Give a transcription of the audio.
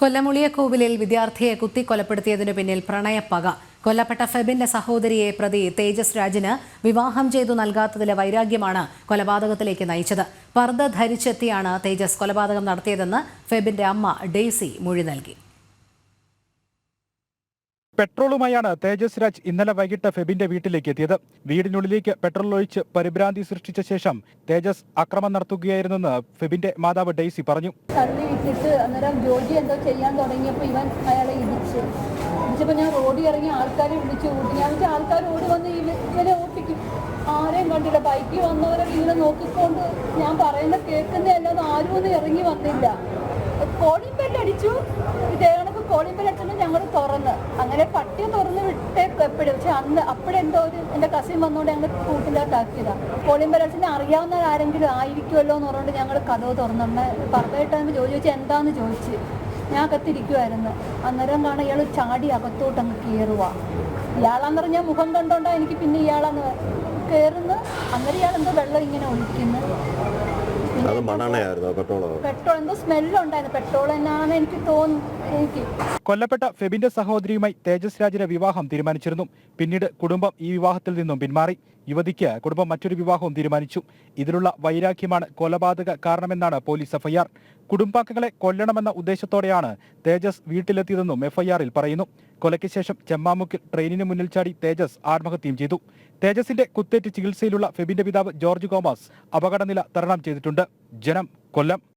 കൊല്ലമുളിയക്കോവിലിൽ വിദ്യാർത്ഥിയെ കുത്തി കൊലപ്പെടുത്തിയതിനു പിന്നിൽ പ്രണയപ്പക. കൊല്ലപ്പെട്ട ഫെബിന്റെ സഹോദരിയെ പ്രതി തേജസ് രാജിന് വിവാഹം ചെയ്തു നൽകാത്തതിലെ വൈരാഗ്യമാണ് കൊലപാതകത്തിലേക്ക് നയിച്ചത്. പർദ്ദ ധരിച്ചെത്തിയാണ് തേജസ് കൊലപാതകം നടത്തിയതെന്ന് ഫെബിന്റെ അമ്മ ഡെയ്സി മൊഴി നൽകി. പെട്രോളുമായാണ് തേജസ് രാജ് ഇന്നലെ വൈകിട്ട് ഫെബിന്റെ വീട്ടിലേക്ക് എത്തിയത് വീടിനുള്ളിലേക്ക് പെട്രോൾ ഒഴിച്ച് പരിഭ്രാന്തി സൃഷ്ടിച്ച ശേഷം തേജസ് അക്രമം നടത്തുകയായിരുന്നെന്ന് ഫെബിന്റെ മാതാവ് ഡെയ്സി പറഞ്ഞു. ജോലി എന്തോ ചെയ്യാൻ തുടങ്ങിയപ്പോൾ ഇവൻ അയാളെ ഞാൻ ഇറങ്ങി ആൾക്കാരെ വിളിച്ചു ഞാൻ ആൾക്കാർ വന്നവരെ നോക്കിക്കൊണ്ട് ഞാൻ ആരും ഇറങ്ങി വന്നില്ല. ഞങ്ങൾ തുറന്ന്. അങ്ങനെ പട്ടിയെ തുറന്ന് വിട്ടേ എപ്പോഴും പക്ഷെ അന്ന് അപ്പോഴെന്തോ ഒരു എന്റെ കസിൻ വന്നുകൊണ്ട് ഞങ്ങൾ കൂട്ടിലോട്ടാക്കിയതാണ് ബെല്ല് അറിയാവുന്ന ആരെങ്കിലും ആയിരിക്കുമല്ലോ എന്ന് പറഞ്ഞുകൊണ്ട് ഞങ്ങൾ കഥവ് തുറന്നു അമ്മ പറഞ്ഞിട്ടാകുമ്പോൾ ജോലി ചോദിച്ചാൽ എന്താന്ന് ചോദിച്ച് ഞാൻ അകത്തിരിക്കുമായിരുന്നു അന്നേരം കാണാൻ ഇയാൾ ചാടി അകത്തോട്ട് അങ്ങ് കയറുക ഇയാളാന്ന് പറഞ്ഞാൽ മുഖം കണ്ടോണ്ടാ എനിക്ക് പിന്നെ ഇയാളാന്ന് കയറുന്നു അന്നേരം ഇയാൾ എന്തോ വെള്ളം ഇങ്ങനെ ഒഴിക്കുന്നു. അത് മണ്ണെണ്ണയായിരുന്നു പെട്രോളോ പെട്രോൾ എന്തോ സ്മെല്ലുണ്ടായിരുന്നു. പെട്രോൾ എനിക്ക് തോന്നുന്നു എനിക്ക് കൊല്ലപ്പെട്ട ഫെബിന്റെ സഹോദരിയുമായി തേജസ് രാജിന്റെ വിവാഹം തീരുമാനിച്ചിരുന്നു. പിന്നീട് കുടുംബം ഈ വിവാഹത്തിൽ നിന്നും പിന്മാറി. യുവതിക്ക് കുടുംബം മറ്റൊരു വിവാഹവും തീരുമാനിച്ചു. ഇതിലുള്ള വൈരാഗ്യമാണ് കൊലപാതക കാരണമെന്നാണ് പോലീസ് എഫ്ഐആർ. കുടുംബാംഗങ്ങളെ കൊല്ലണമെന്ന ഉദ്ദേശത്തോടെയാണ് തേജസ് വീട്ടിലെത്തിയതെന്നും എഫ്ഐആറിൽ പറയുന്നു. കൊലയ്ക്ക് ശേഷം ചെമ്മാമുക്കിൽ ട്രെയിനിന് മുന്നിൽ ചാടി തേജസ് ആത്മഹത്യയും ചെയ്തു. തേജസിന്റെ കുത്തേറ്റ് ചികിത്സയിലുള്ള ഫെബിന്റെ പിതാവ് ജോർജ് കോമസ് അപകടനില തരണം ചെയ്തിട്ടുണ്ട്. ജനം കൊല്ലം.